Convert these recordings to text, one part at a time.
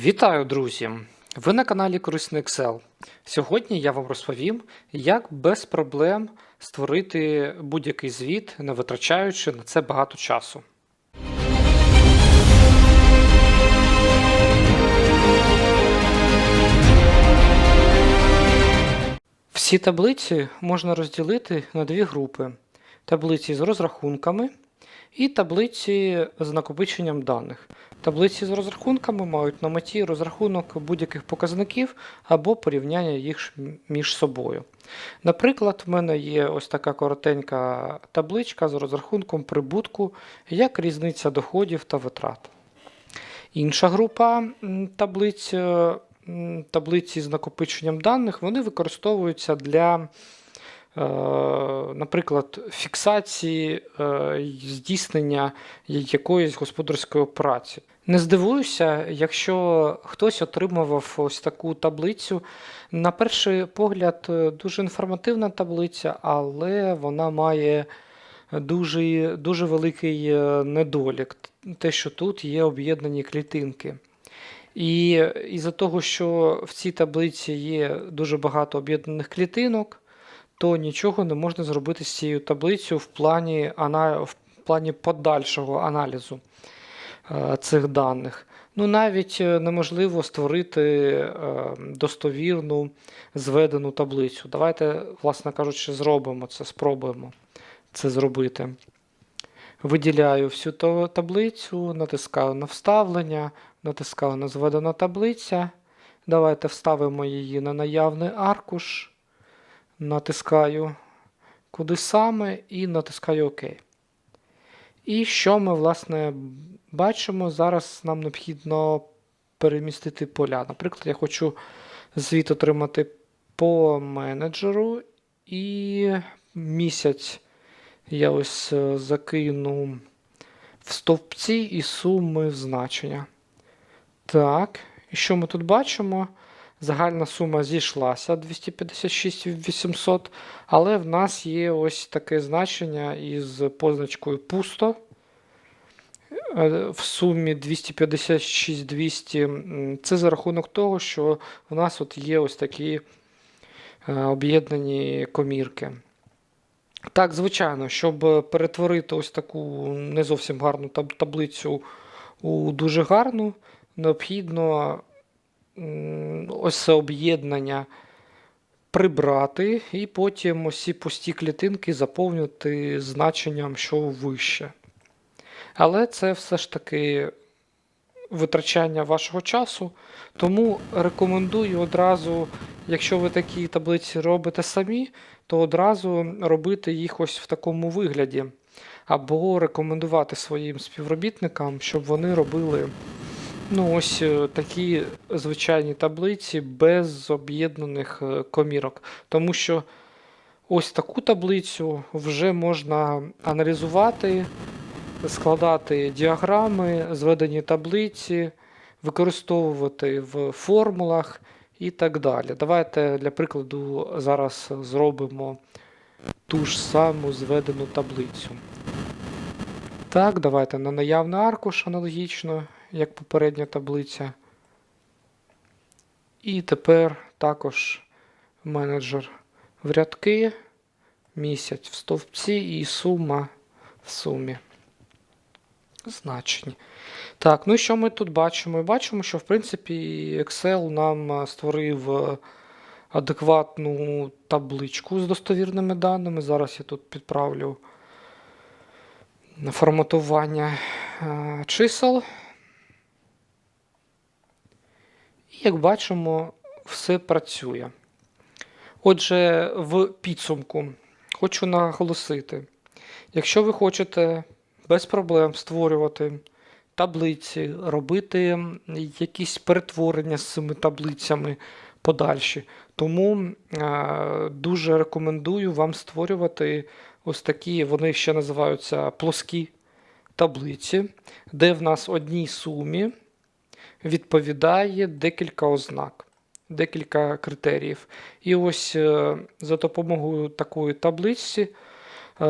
Вітаю, друзі! Ви на каналі Корисний Excel. Сьогодні я вам розповім, як без проблем створити будь-який звіт, не витрачаючи на це багато часу. Всі таблиці можна розділити на дві групи: таблиці з розрахунками і таблиці з накопиченням даних. Таблиці з розрахунками мають на меті розрахунок будь-яких показників або порівняння їх між собою. Наприклад, в мене є ось така коротенька табличка з розрахунком прибутку як різниця доходів та витрат. Інша група таблиць, е, таблиці з накопиченням даних вони використовуються для, наприклад, фіксації е, здійснення якоїсь господарської праці. Не здивуюся, якщо хтось отримував ось таку таблицю. На перший погляд, е, дуже інформативна таблиця, але вона має дуже, дуже великий е, недолік. Те, що тут є об'єднані клітинки. І із-за того, що в цій таблиці є дуже багато об'єднаних клітинок, то нічого не можна зробити з цією таблицею в плані, в плані подальшого аналізу е, цих даних. Ну, навіть е, неможливо створити е, достовірну зведену таблицю. Давайте, власне кажучи, зробимо це, спробуємо це зробити. Виділяю всю таблицю, натискаю на вставлення, натискаю на зведена таблиця. Давайте вставимо її на наявний аркуш, натискаю куди саме і натискаю ОК. І що ми, власне, бачимо? Зараз нам необхідно перемістити поля. Наприклад, я хочу звіт отримати по менеджеру і місяць я ось е, закину в стовпці і суми в значення. Так, і що ми тут бачимо? Загальна сума зійшлася 256 800, але в нас є ось таке значення із позначкою пусто. Е, В сумі 256 200. Це за рахунок того, що в нас от є ось такі е, об'єднані комірки. Так, звичайно, щоб перетворити ось таку не зовсім гарну таблицю у дуже гарну, необхідно ось це об'єднання прибрати і потім ці пусті клітинки заповнити значенням, що вище. Але це все ж таки витрачання вашого часу, тому рекомендую одразу, якщо ви такі таблиці робите самі, то одразу робити їх ось в такому вигляді. Або рекомендувати своїм співробітникам, щоб вони робили ну, ось е, такі звичайні таблиці без об'єднаних е, комірок. Тому що ось таку таблицю вже можна аналізувати, складати діаграми, зведені таблиці, використовувати в формулах і так далі. Давайте для прикладу зараз зробимо ту ж саму зведену таблицю. Так, давайте на наявний аркуш аналогічно, як попередня таблиця. І тепер також менеджер в рядки, місяць в стовпці і сума в сумі. Значені. Так, ну і що ми тут бачимо? Ми бачимо, що в принципі Excel нам створив адекватну табличку з достовірними даними. Зараз я тут підправлю форматування чисел. І як бачимо, все працює. Отже, в підсумку хочу наголосити, якщо ви хочете без проблем створювати таблиці, робити якісь перетворення з цими таблицями подальші, тому е, дуже рекомендую вам створювати ось такі, вони ще називаються плоскі таблиці, де в нас одній сумі відповідає декілька ознак, декілька критеріїв. І ось е, за допомогою такої таблиці е,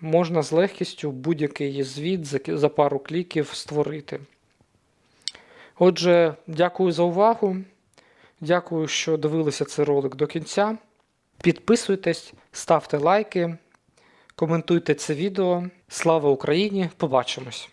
можна з легкістю будь-який звіт за, за пару кліків створити. Отже, дякую за увагу. Дякую, що дивилися цей ролик до кінця. Підписуйтесь, ставте лайки, коментуйте це відео. Слава Україні! Побачимось!